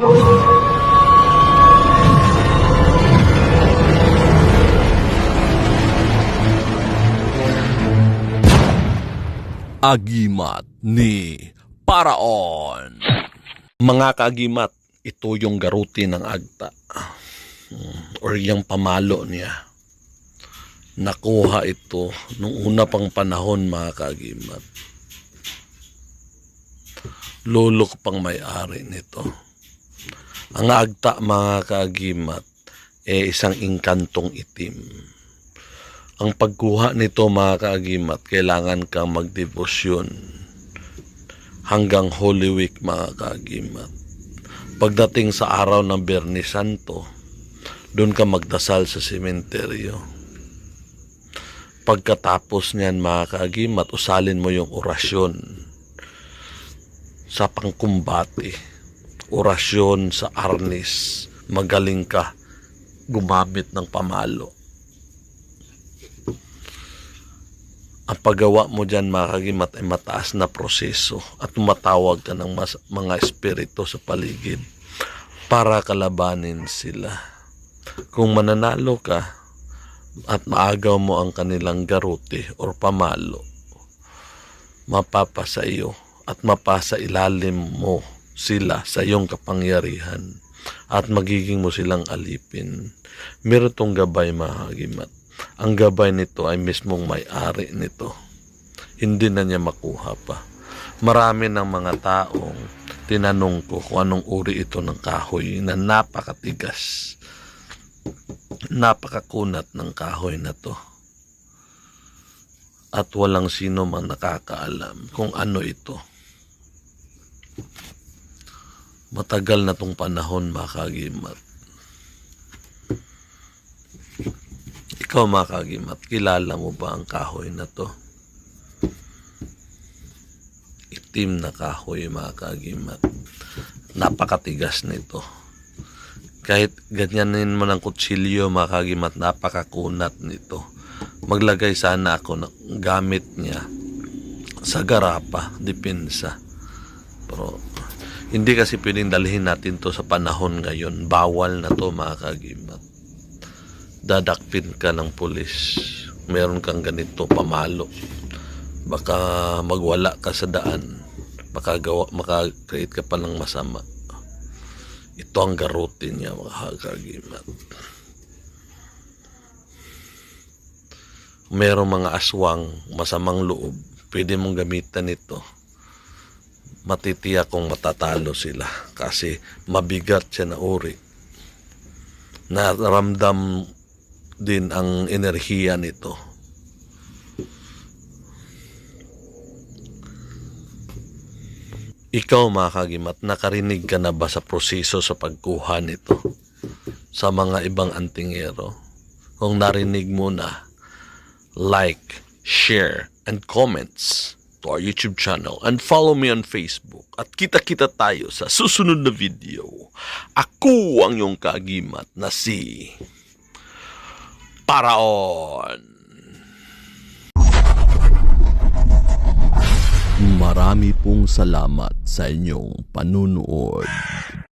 Agimat ni Paraon. Mga kaagimat, ito yung garuti ng agta. Hmm, Or yung pamalo niya. Nakuha ito nung una pang panahon mga kaagimat. Lolo ko pang may-ari nito. Ang agta mga kaagimat eh isang inkantong itim. Ang pagkuha nito mga kaagimat, kailangan kang magdebosyon hanggang Holy Week mga kaagimat. Pagdating sa araw ng Bernis Santo, doon ka magdasal sa sementeryo. Pagkatapos niyan mga kaagimat, usalin mo yung orasyon sa pangkumbati. Orasyon sa arnis. Magaling ka gumamit ng pamalo. ang paggawa mo dyan mga kagimat ay mataas na proseso at tumatawag ka ng mas, mga espiritu sa paligid para kalabanin sila. Kung mananalo ka at maagaw mo ang kanilang garuti or pamalo, mapapasa iyo at mapasa ilalim mo sila sa iyong kapangyarihan at magiging mo silang alipin. Meron tong gabay mga kagimat ang gabay nito ay mismong may-ari nito. Hindi na niya makuha pa. Marami ng mga taong tinanong ko kung anong uri ito ng kahoy na napakatigas. Napakakunat ng kahoy na to. At walang sino mang nakakaalam kung ano ito. Matagal na tong panahon makagimat. Ikaw mga kagimat, kilala mo ba ang kahoy na to? Itim na kahoy mga kagimat. Napakatigas nito. Kahit ganyanin mo ng kutsilyo mga kagimat, napakakunat nito. Maglagay sana ako ng gamit niya sa garapa, dipinsa. Pero hindi kasi pwedeng dalhin natin to sa panahon ngayon. Bawal na to mga kagimat dadakpin ka ng pulis, meron kang ganito pamalo, baka magwala ka sa daan, baka gawa, makakreate ka pa ng masama. Ito ang garutin niya, mga kagimat. Merong mga aswang, masamang loob, pwede mong gamitan ito. Matitiyak kung matatalo sila kasi mabigat siya na uri. Naramdam din ang enerhiya nito. Ikaw mga kagimat, nakarinig ka na ba sa proseso sa pagkuha nito sa mga ibang antingero? Kung narinig mo na, like, share, and comments to our YouTube channel and follow me on Facebook at kita-kita tayo sa susunod na video. Ako ang iyong kagimat na si Paraon. Marami pong salamat sa inyong panunood.